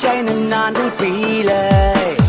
chain and non-repeated